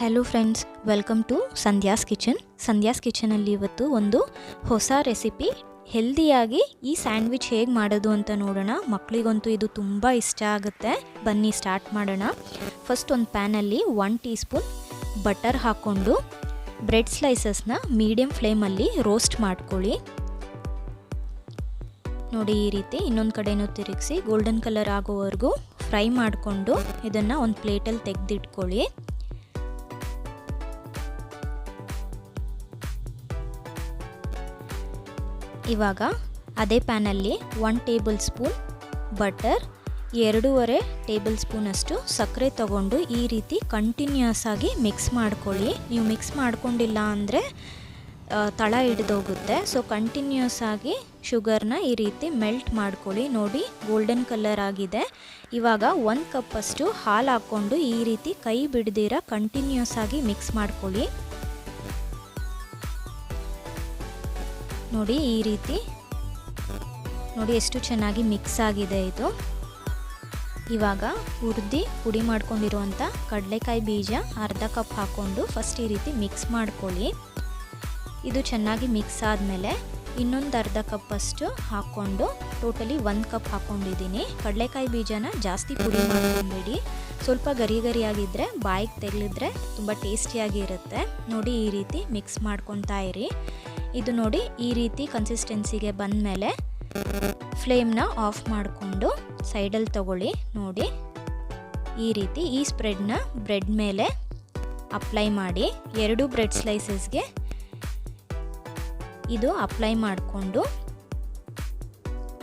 Hello friends welcome to Sandhya's kitchen Sandhya's ಕಿಚನಲ್ಲಿ ಇವತ್ತು ಒಂದು ಹೊಸ ರೆಸಿಪಿ ಹೆಲ್ದಿಯಾಗಿ ಈ ಸ್ಯಾಂಡ್ವಿಚ್ ಹೇಗೆ ಮಾಡೋದು ಅಂತ ನೋಡೋಣ. ಮಕ್ಕಳಿಗಂತೂ ಇದು ತುಂಬ ಇಷ್ಟ ಆಗುತ್ತೆ. ಬನ್ನಿ ಸ್ಟಾರ್ಟ್ ಮಾಡೋಣ. ಫಸ್ಟ್ ಒಂದು ಪ್ಯಾನಲ್ಲಿ ಒನ್ ಟೀ ಸ್ಪೂನ್ ಬಟರ್ ಹಾಕ್ಕೊಂಡು ಬ್ರೆಡ್ ಸ್ಲೈಸಸ್ನ ಮೀಡಿಯಮ್ ಫ್ಲೇಮಲ್ಲಿ ರೋಸ್ಟ್ ಮಾಡ್ಕೊಳ್ಳಿ. ನೋಡಿ ಈ ರೀತಿ ಇನ್ನೊಂದು ಕಡೆನೂ ತಿರುಗಿಸಿ ಗೋಲ್ಡನ್ ಕಲರ್ ಆಗೋವರೆಗೂ ಫ್ರೈ ಮಾಡಿಕೊಂಡು ಇದನ್ನು ಒಂದು ಪ್ಲೇಟಲ್ಲಿ ತೆಗೆದಿಟ್ಕೊಳ್ಳಿ. ಇವಾಗ ಅದೇ ಪ್ಯಾನಲ್ಲಿ ಒನ್ ಟೇಬಲ್ ಸ್ಪೂನ್ ಬಟರ್, ಎರಡೂವರೆ ಟೇಬಲ್ ಸ್ಪೂನಷ್ಟು ಸಕ್ಕರೆ ತಗೊಂಡು ಈ ರೀತಿ ಕಂಟಿನ್ಯೂಸ್ ಆಗಿ ಮಿಕ್ಸ್ ಮಾಡ್ಕೊಳ್ಳಿ. ನೀವು ಮಿಕ್ಸ್ ಮಾಡ್ಕೊಂಡಿಲ್ಲ ಅಂದರೆ ತಳ ಹಿಡಿದೋಗುತ್ತೆ. ಸೊ ಕಂಟಿನ್ಯೂಸ್ ಆಗಿ ಶುಗರ್ನ ಈ ರೀತಿ ಮೆಲ್ಟ್ ಮಾಡ್ಕೊಳ್ಳಿ. ನೋಡಿ ಗೋಲ್ಡನ್ ಕಲರ್ ಆಗಿದೆ. ಇವಾಗ ಒಂದು ಕಪ್ಪಷ್ಟು ಹಾಲು ಹಾಕ್ಕೊಂಡು ಈ ರೀತಿ ಕೈ ಬಿಡ್ದಿರ ಕಂಟಿನ್ಯೂಸ್ ಆಗಿ ಮಿಕ್ಸ್ ಮಾಡ್ಕೊಳ್ಳಿ. ನೋಡಿ ಈ ರೀತಿ. ನೋಡಿ ಎಷ್ಟು ಚೆನ್ನಾಗಿ ಮಿಕ್ಸ್ ಆಗಿದೆ ಇದು. ಇವಾಗ ಹುರಿದು ಪುಡಿ ಮಾಡ್ಕೊಂಡಿರುವಂಥ ಕಡಲೆಕಾಯಿ ಬೀಜ ಅರ್ಧ ಕಪ್ ಹಾಕ್ಕೊಂಡು ಫಸ್ಟ್ ಈ ರೀತಿ ಮಿಕ್ಸ್ ಮಾಡ್ಕೊಳ್ಳಿ. ಇದು ಚೆನ್ನಾಗಿ ಮಿಕ್ಸ್ ಆದಮೇಲೆ ಇನ್ನೊಂದು ಅರ್ಧ ಕಪ್ಪಷ್ಟು ಹಾಕ್ಕೊಂಡು ಟೋಟಲಿ ಒಂದು ಕಪ್ ಹಾಕ್ಕೊಂಡಿದ್ದೀನಿ ಕಡಲೆಕಾಯಿ ಬೀಜನ ಜಾಸ್ತಿ ಪುಡಿ ಮಾಡ್ಕೊಂಡ್ಬಿಡಿ ಸ್ವಲ್ಪ ಗರಿ ಗರಿಯಾಗಿದ್ದರೆ ಬಾಯಿಗೆ ತೆಗೆಲಿದ್ರೆ ತುಂಬ ಟೇಸ್ಟಿಯಾಗಿ ಇರುತ್ತೆ ನೋಡಿ ಈ ರೀತಿ ಮಿಕ್ಸ್ ಮಾಡ್ಕೊತಾ ಇರಿ. ಇದು ನೋಡಿ ಈ ರೀತಿ ಕನ್ಸಿಸ್ಟೆನ್ಸಿಗೆ ಬಂದ ಮೇಲೆ ಫ್ಲೇಮ್ನ ಆಫ್ ಮಾಡಿಕೊಂಡು ಸೈಡಲ್ಲಿ ತಗೊಳ್ಳಿ, ನೋಡಿ. ಈ ರೀತಿ ಈ ಸ್ಪ್ರೆಡ್ನ ಬ್ರೆಡ್ ಮೇಲೆ ಅಪ್ಲೈ ಮಾಡಿ, ಎರಡು ಬ್ರೆಡ್ ಸ್ಲೈಸಸ್ಗೆ ಇದು ಅಪ್ಲೈ ಮಾಡಿಕೊಂಡು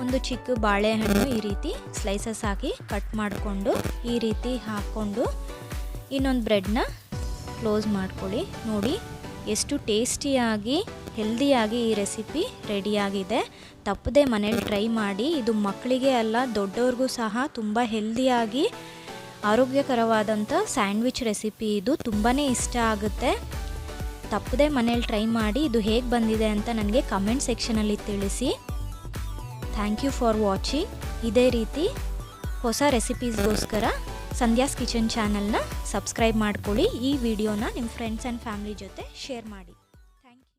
ಒಂದು ಚಿಕ್ಕ ಬಾಳೆಹಣ್ಣು ಈ ರೀತಿ ಸ್ಲೈಸಸ್ ಹಾಕಿ ಕಟ್ ಮಾಡಿಕೊಂಡು ಈ ರೀತಿ ಹಾಕ್ಕೊಂಡು ಇನ್ನೊಂದು ಬ್ರೆಡ್ನ ಕ್ಲೋಸ್ ಮಾಡ್ಕೊಳ್ಳಿ. ನೋಡಿ ಎಷ್ಟು ಟೇಸ್ಟಿಯಾಗಿ, ಹೆಲ್ದಿಯಾಗಿ ಈ ರೆಸಿಪಿ ರೆಡಿಯಾಗಿದೆ. ತಪ್ಪದೆ ಮನೇಲಿ ಟ್ರೈ ಮಾಡಿ. ಇದು ಮಕ್ಕಳಿಗೆ ಅಲ್ಲ, ದೊಡ್ಡವ್ರಿಗೂ ಸಹ ತುಂಬ ಹೆಲ್ದಿಯಾಗಿ ಆರೋಗ್ಯಕರವಾದಂಥ ಸ್ಯಾಂಡ್ವಿಚ್ ರೆಸಿಪಿ ಇದು. ತುಂಬಾ ಇಷ್ಟ ಆಗುತ್ತೆ. ತಪ್ಪದೆ ಮನೇಲಿ ಟ್ರೈ ಮಾಡಿ. ಇದು ಹೇಗೆ ಬಂದಿದೆ ಅಂತ ನನಗೆ ಕಮೆಂಟ್ ಸೆಕ್ಷನಲ್ಲಿ ತಿಳಿಸಿ. Thank you for watching. ಇದೇ ರೀತಿ ಹೊಸ ರೆಸಿಪೀಸ್ಗೋಸ್ಕರ ಸಂಧ್ಯಾಸ್ ಕಿಚನ್ ಚಾನಲ್ನ ಸಬ್ಸ್ಕ್ರೈಬ್ ಮಾಡ್ಕೊಳ್ಳಿ. ಈ ವಿಡಿಯೋನ ನಿಮ್ಮ ಫ್ರೆಂಡ್ಸ್ ಆ್ಯಂಡ್ ಫ್ಯಾಮ್ಲಿ ಜೊತೆ ಶೇರ್ ಮಾಡಿ.